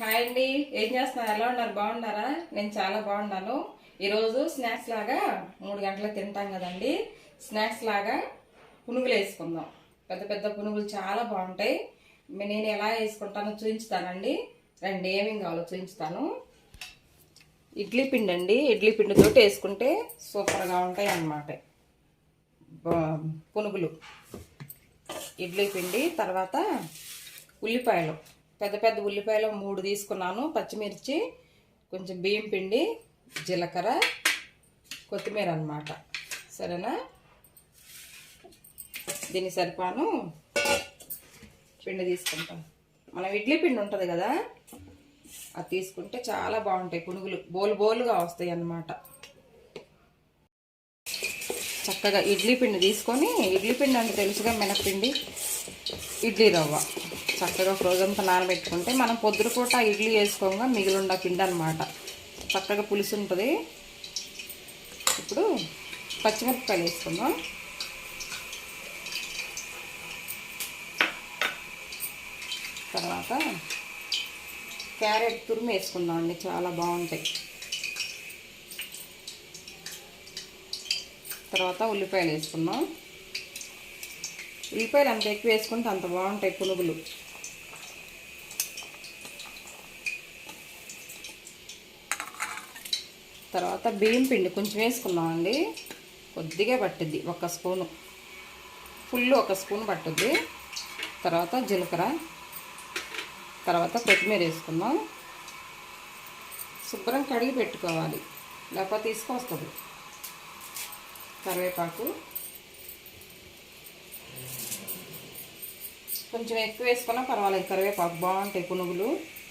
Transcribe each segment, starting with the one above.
Hi అండి. ఏం చేస్తున్నారు? ఎలా ఉన్నారు? బాగున్నారా? నేను చాలా బాగున్నాను. ఈరోజు స్నాక్స్ లాగా మూడు గంటలకు తింటాం కదండి. స్నాక్స్ లాగా పునుగులు వేసుకుందాం. పెద్ద పెద్ద పునుగులు చాలా బాగుంటాయి. నేను ఎలా వేసుకుంటానో చూపించుతానండి. రండి ఏమేమి కావాలో చూపించుతాను. ఇడ్లీ పిండి అండి ఇడ్లీ పిండితో వేసుకుంటే సూపర్గా ఉంటాయి అన్నమాట పునుగులు. ఇడ్లీ పిండి తర్వాత ఉల్లిపాయలు. పెద్ద పెద్ద ఉల్లిపాయలు మూడు తీసుకున్నాను పచ్చిమిర్చి కొంచెం బియ్యం పిండి జీలకర్ర కొత్తిమీర అన్నమాట. సరేనా? దీని సరిపాను. పిండి తీసుకుంటాం. మనం ఇడ్లీ పిండి ఉంటుంది కదా అది తీసుకుంటే చాలా బాగుంటాయి పునుగులు. బోలు బోలుగా వస్తాయి అన్నమాట. చక్కగా ఇడ్లీ పిండి తీసుకొని ఇడ్లీ పిండి అంటే తెలుసుగా మినపిండి ఇడ్లీ రవ్వ. చక్కగా ఒక రోజంతా నానబెట్టుకుంటే మనం పొద్దున పూట ఇడ్లీ వేసుకోగా మిగిలిండ పిండి అనమాట చక్కగా పులుసు ఉంటుంది. ఇప్పుడు పచ్చిమిరపకాయలు వేసుకుందాం. తర్వాత క్యారెట్ తురుము వేసుకుందాం అండి చాలా బాగుంటాయి. తర్వాత ఉల్లిపాయలు వేసుకుందాం. ఉల్లిపాయలు అంత ఎక్కువ వేసుకుంటే అంత బాగుంటాయి పునుగులు. తర్వాత బియ్యం పిండి కొంచెం వేసుకున్నామండి కొద్దిగా పట్టుద్ది ఒక స్పూను. ఫుల్ ఒక స్పూన్ పట్టుద్ది. తర్వాత జీలకర్ర తర్వాత కొత్తిమీర వేసుకుందాం. శుభ్రం కడిగి పెట్టుకోవాలి లేకపోతే తీసుకొస్తుంది. కరివేపాకు. కొంచెం ఎక్కువ వేసుకున్నా పర్వాలేదు కరివేపాకు బాగుంటాయి పునుగులు.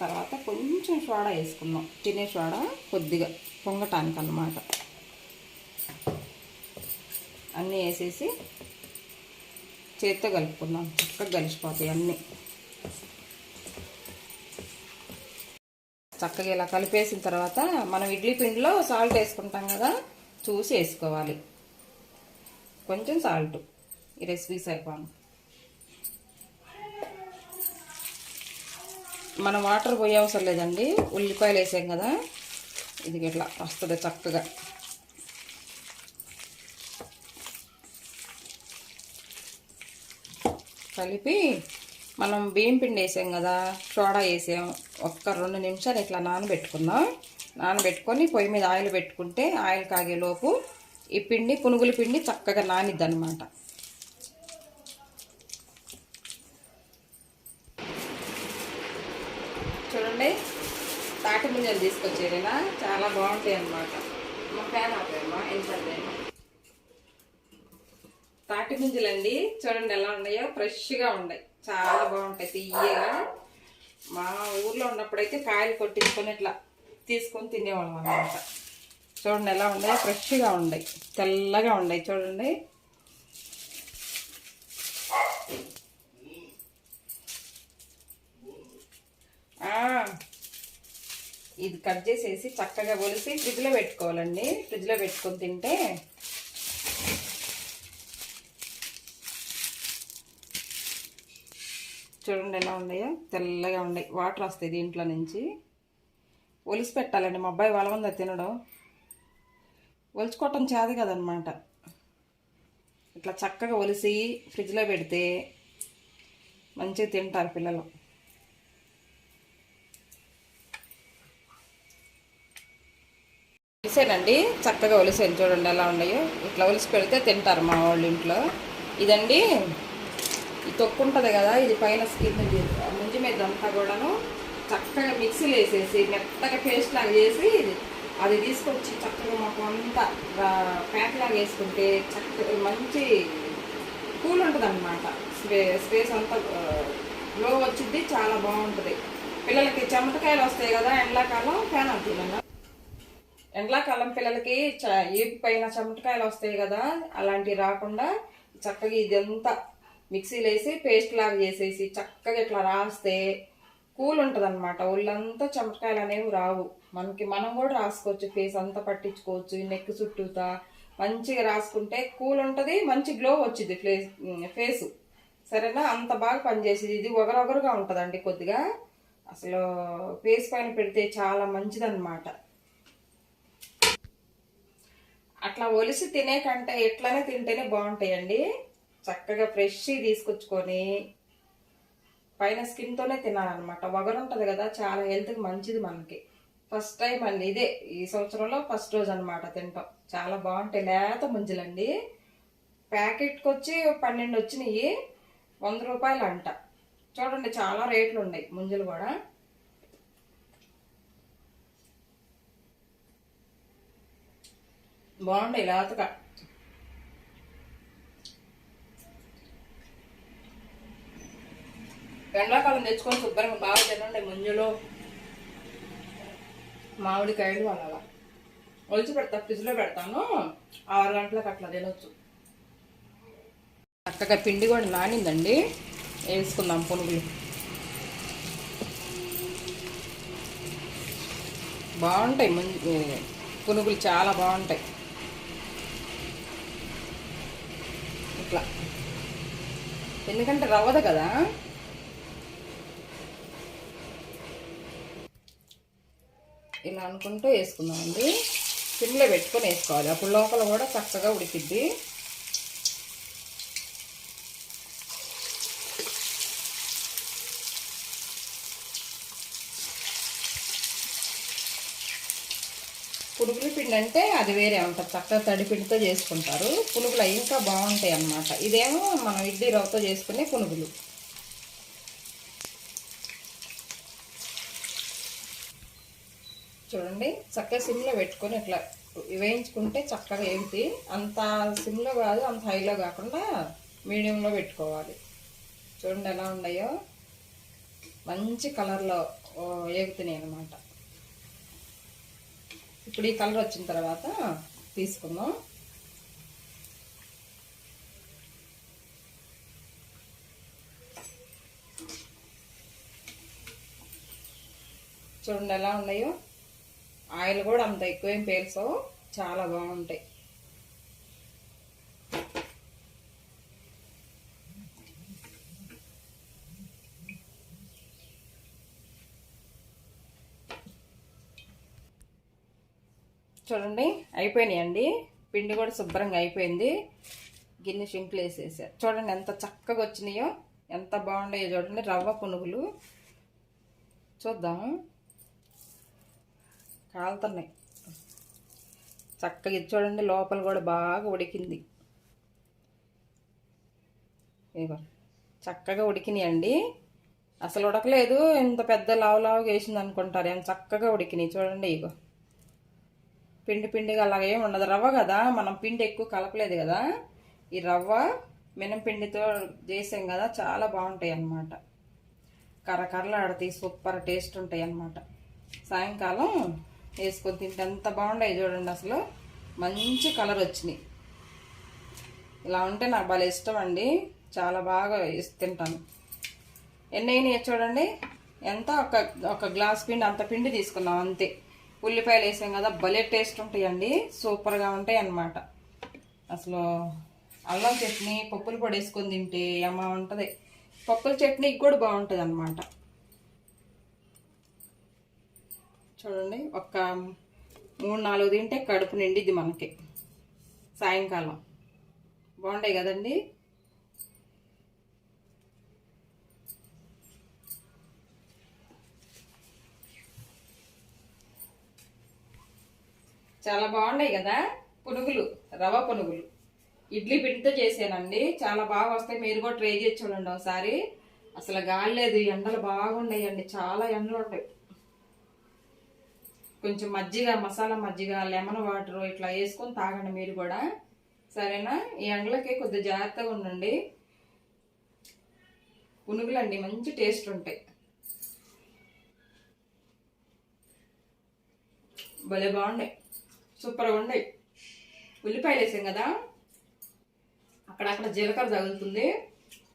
తర్వాత కొంచెం సోడా వేసుకుందాం. తినే సోడా కొద్దిగా పొంగటానికి అన్నమాట అన్నీ వేసేసి చేత్తో కలుపుకుందాం. చక్కగా కలిసిపోతాయి అన్నీ. చక్కగా ఇలా కలిపేసిన తర్వాత మనం ఇడ్లీ పిండిలో సాల్ట్ వేసుకుంటాం కదా చూసి వేసుకోవాలి. కొంచెం సాల్ట్. ఈ రెసిపీ సరిపోను. మనం వాటర్ పోయే అవసరం లేదండి. ఉల్లిపాయలు వేసాం కదా. ఇది ఇట్లా వస్తుంది చక్కగా. కలిపి మనం బియ్యం పిండి వేసాం కదా. సోడా వేసాం. ఒక్క రెండు నిమిషాలు ఇట్లా నానబెట్టుకుందాం. నానబెట్టుకొని పొయ్యి మీద ఆయిల్ పెట్టుకుంటే ఆయిల్ కాగేలోపు ఈ పిండి పునుగుల పిండి చక్కగా నానిద్ది చూడండి. తాటి ముంజలు తీసుకొచ్చేరేనా చాలా బాగుంటాయి అన్నమాట. మా ఫ్యాన్ అవుతాయమ్మా ఎంత తాటి ముంజలండి చూడండి ఎలా ఉన్నాయో ఫ్రెష్గా ఉన్నాయి. చాలా బాగుంటాయి తీయగా. మా ఊర్లో ఉన్నప్పుడైతే కాయలు కొట్టించుకొని ఇట్లా తీసుకొని తినేవాళ్ళం అనమాట చూడండి ఎలా ఉన్నాయో ఫ్రెష్గా ఉన్నాయి తెల్లగా ఉన్నాయి చూడండి. ఇది కట్ చేసేసి చక్కగా ఒలిసి ఫ్రిడ్జ్లో పెట్టుకోవాలండి. ఫ్రిడ్జ్లో పెట్టుకొని తింటే చూడండి ఎలా ఉన్నాయో. తెల్లగా ఉన్నాయి. వాటర్ వస్తాయి దీంట్లో నుంచి. ఒలిసి పెట్టాలండి. మా అబ్బాయి వాళ్ళ మంది తినడం. ఒలుచుకోవటం చేదు కదనమాట ఇట్లా చక్కగా ఒలిసి ఫ్రిడ్జ్లో పెడితే మంచిగా తింటారు పిల్లలు. ఒలిసానండి. చక్కగా ఒలిసాను చూడండి ఎలా ఉన్నాయో. ఇట్లా ఒలిసి పెడితే తింటారు మా వాళ్ళ ఇంట్లో. ఇదండి. ఈ తొక్కు ఉంటుంది కదా ఇది పైన స్కిన్ ముంజి మీద అంతా కూడాను చక్కగా మిక్సీలో వేసేసి మెత్తగా పేస్ట్ లాగా చేసి అది తీసుకొచ్చి చక్కగా మాకు అంతా ప్యాక్ లాగా వేసుకుంటే చక్కగా మంచి కూల్ ఉంటుంది అనమాట స్పే స్పేస్ అంతా లో వచ్చింది చాలా బాగుంటుంది. పిల్లలకి చెమటకాయలు వస్తాయి కదా ఎండాకాలం ఫ్యాన్ అవుతుంది ఎండాకాలం పిల్లలకి చ పైన చెమటకాయలు వస్తాయి కదా అలాంటివి రాకుండా చక్కగా ఇదంతా మిక్సీలో వేసి పేస్ట్ లాగా చేసేసి చక్కగా ఇట్లా రాస్తే కూల్ ఉంటుంది అనమాట ఒళ్ళంతా చెమటకాయలు అనేవి రావు. మనకి మనం కూడా రాసుకోవచ్చు ఫేస్ అంతా పట్టించుకోవచ్చు నెక్ చుట్టూతా. మంచిగా రాసుకుంటే కూల్ ఉంటుంది మంచి గ్లో వచ్చింది ఫేస్ ఫేసు. సరేనా? అంత బాగా పనిచేసేది. ఇది ఒగరొగరుగా ఉంటుందండి కొద్దిగా. అసలు ఫేస్ పైన పెడితే చాలా మంచిదన్నమాట. అట్లా ఒలిసి తినే కంటే ఎట్లనే తింటేనే బాగుంటాయండి. చక్కగా ఫ్రెష్ తీసుకొచ్చుకొని పైన స్కిన్తోనే తినాలన్నమాట. వగరు ఉంటుంది కదా చాలా హెల్త్కి మంచిది మనకి. ఫస్ట్ టైం అండి ఇదే ఈ సంవత్సరంలో ఫస్ట్ రోజు అనమాట తింటాం చాలా బాగుంటాయి లేత ముంజలండి. ప్యాకెట్కి వచ్చి పన్నెండు వచ్చినాయి వంద రూపాయలు అంట చూడండి చాలా రేట్లు ఉన్నాయి ముంజలు కూడా. బాగుంటాయి లేతగా ఎండాకాలం తెచ్చుకొని శుభ్రంగా బాగా తినండి ముంజులో. మామిడికాయలు అలా. ఒలిచి పెడతా ఫ్రిడ్జ్లో పెడతాను. ఆరు గంటలకు అట్లా తినొచ్చు. చక్కగా పిండి కూడా నానిందండి. వేసుకుందాం పునుగులు. బాగుంటాయి పునుగులు చాలా బాగుంటాయి. ఇట్లా. ఎందుకంటే రవ్వదు కదా? ఇలా అనుకుంటూ వేసుకుందామండి. సిమ్లో పెట్టుకొని వేసుకోవాలి. అప్పుడు లోపల కూడా చక్కగా ఉడికిద్ది. పునుగుల పిండి అంటే అది వేరే ఉంటుంది చక్కగా తడి పిండితో చేసుకుంటారు. పునుగులు ఇంకా బాగుంటాయి అన్నమాట. ఇదేమో మనం ఇడ్లీ రవ్వతో చేసుకునే పునుగులు. చూడండి చక్కగా సిమ్లో పెట్టుకొని ఇట్లా వేయించుకుంటే చక్కగా ఏంటి? అంత సిమ్లో కాదు అంత హైలో కాకుండా మీడియంలో పెట్టుకోవాలి. చూడండి ఎలా ఉన్నాయో. మంచి కలర్లో ఏగుతున్నాయి అనమాట ఇప్పుడు ఈ కలర్ వచ్చిన తర్వాత తీసుకుందాం. చూడండి ఎలా ఉన్నాయో. ఆయిల్ కూడా అంత ఎక్కువేం పేల్చవు. చాలా బాగుంటాయి. చూడండి అయిపోయినాయండి. పిండి కూడా శుభ్రంగా అయిపోయింది. గిన్నె షింకులు వేసేసారు చూడండి ఎంత చక్కగా వచ్చినాయో ఎంత బాగున్నాయో చూడండి రవ్వ పునుగులు. చూద్దాం. కాలుతున్నాయి. చక్కగా చూడండి లోపల కూడా బాగా ఉడికింది. ఇగో చక్కగా ఉడికినాయండి. అసలు ఉడకలేదు ఇంత పెద్ద లావు లావుగా వేసింది అనుకుంటారు ఏం చక్కగా ఉడికినాయి చూడండి ఇగో పిండి పిండిగా అలాగే ఉండదు. రవ్వ కదా మనం పిండి ఎక్కువ కలపలేదు కదా. ఈ రవ్వ మినపిండితో చేసాం కదా చాలా బాగుంటాయి అన్నమాట. కర్రకర్రలు సూపర్ టేస్ట్ ఉంటాయి అన్నమాట. సాయంకాలం వేసుకొని తింటే ఎంత బాగుండే చూడండి అసలు. మంచి కలర్ వచ్చినాయి. ఇలా ఉంటే నాకు భలే ఇష్టం అండి. చాలా బాగా తింటాను. ఎన్ని అయినాయి చూడండి. ఎంత? ఒక ఒక గ్లాస్ పిండి అంత పిండి తీసుకున్నాం అంతే. ఉల్లిపాయలు వేసాం కదా భలే టేస్ట్ ఉంటాయండి. సూపర్గా ఉంటాయి అన్నమాట. అసలు అల్లం చట్నీ పప్పులు పొడి వేసుకొని తింటే అమ్మ ఉంటుంది. పప్పుల చట్నీకి కూడా బాగుంటుంది అనమాట చూడండి ఒక మూడు నాలుగు తింటే కడుపు నిండిద్ది మనకి సాయంకాలం. బాగుంటాయి కదండి? చాలా బాగున్నాయి కదా? పునుగులు రవ పునుగులు. ఇడ్లీ పిండితో చేసానండి చాలా బాగా వస్తాయి. మీరు కూడా ట్రై చేసి చూడండి ఒకసారి. అసలు గాలి లేదు. ఎండలు బాగున్నాయండి. చాలా ఎండలు ఉంటాయి. కొంచెం మజ్జిగ మసాలా మజ్జిగ లెమన్ వాటర్ ఇట్లా వేసుకొని తాగండి మీరు కూడా. సరేనా? ఈ ఎండలకి కొద్దిగా జాగ్రత్తగా ఉండండి. పునుగులు అండి మంచి టేస్ట్ ఉంటాయి. భలే బాగున్నాయి. సూపర్గా ఉన్నాయి. ఉల్లిపాయలు వేసాం కదా. అక్కడక్కడ జీలకర్ర తగులుతుంది.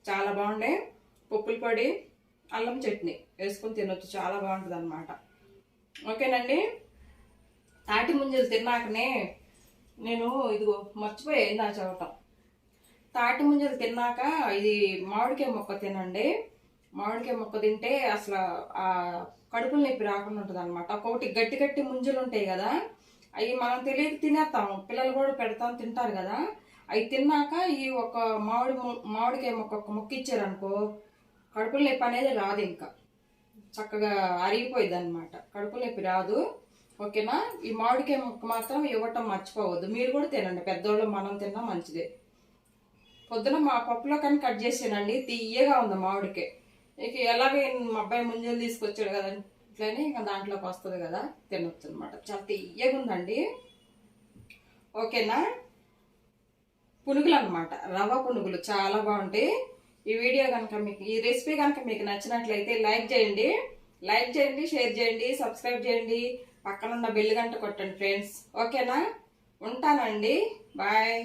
చాలా బాగున్నాయి. పప్పుల పొడి అల్లం చట్నీ వేసుకొని తినొచ్చు. చాలా బాగుంటుంది అనమాట ఓకేనండి? తాటి ముంజలు తిన్నాకనే నేను ఇదిగో మర్చిపోయాయి నా చదవటం తాటి ముంజలు తిన్నాక ఇది మామిడికాయ మొక్క తినండి. మామిడికాయ మొక్క తింటే అసలు ఆ కడుపులు నొప్పి రాకుండా ఉంటుంది అనమాట ఒక్కొక్కటి గట్టి గట్టి ముంజలు ఉంటాయి కదా. అవి మనం తెలియక తినేస్తాము పిల్లలు కూడా పెడతాం తింటారు కదా. అవి తిన్నాక ఈ ఒక మామిడి మామిడికాయ మొక్క ఒక మొక్క ఇచ్చారనుకో కడుపుల నొప్పి అనేది రాదు ఇంకా. చక్కగా అరిగిపోయింది అనమాట కడుపు నొప్పి రాదు. ఓకేనా? ఈ మామిడికాయ ముక్క మాత్రం ఇవ్వటం మర్చిపోవద్దు. మీరు కూడా తినండి. పెద్దోళ్ళు మనం తిన్నా మంచిదే. పొద్దున మా పప్పులో కానీ కట్ చేసానండి. తీయగా ఉంది మామిడికాయ. ఇక ఎలాగే మా అబ్బాయి ముంజలు తీసుకొచ్చాడు కదండి. ఇట్లనే ఇంకా దాంట్లోకి వస్తుంది కదా తినొచ్చు అనమాట చాలా తీయగా ఉందండి. ఓకేనా? పునుగులు అనమాట రవ్వ పునుగులు చాలా బాగుంటాయి. ఈ వీడియో కనుక మీకు ఈ రెసిపీ కనుక మీకు నచ్చినట్లయితే లైక్ చేయండి. లైక్ చేయండి షేర్ చేయండి సబ్స్క్రైబ్ చేయండి. పక్కనున్న బెల్ గంట కొట్టండి ఫ్రెండ్స్. ఓకేనా? ఉంటానండి. బాయ్.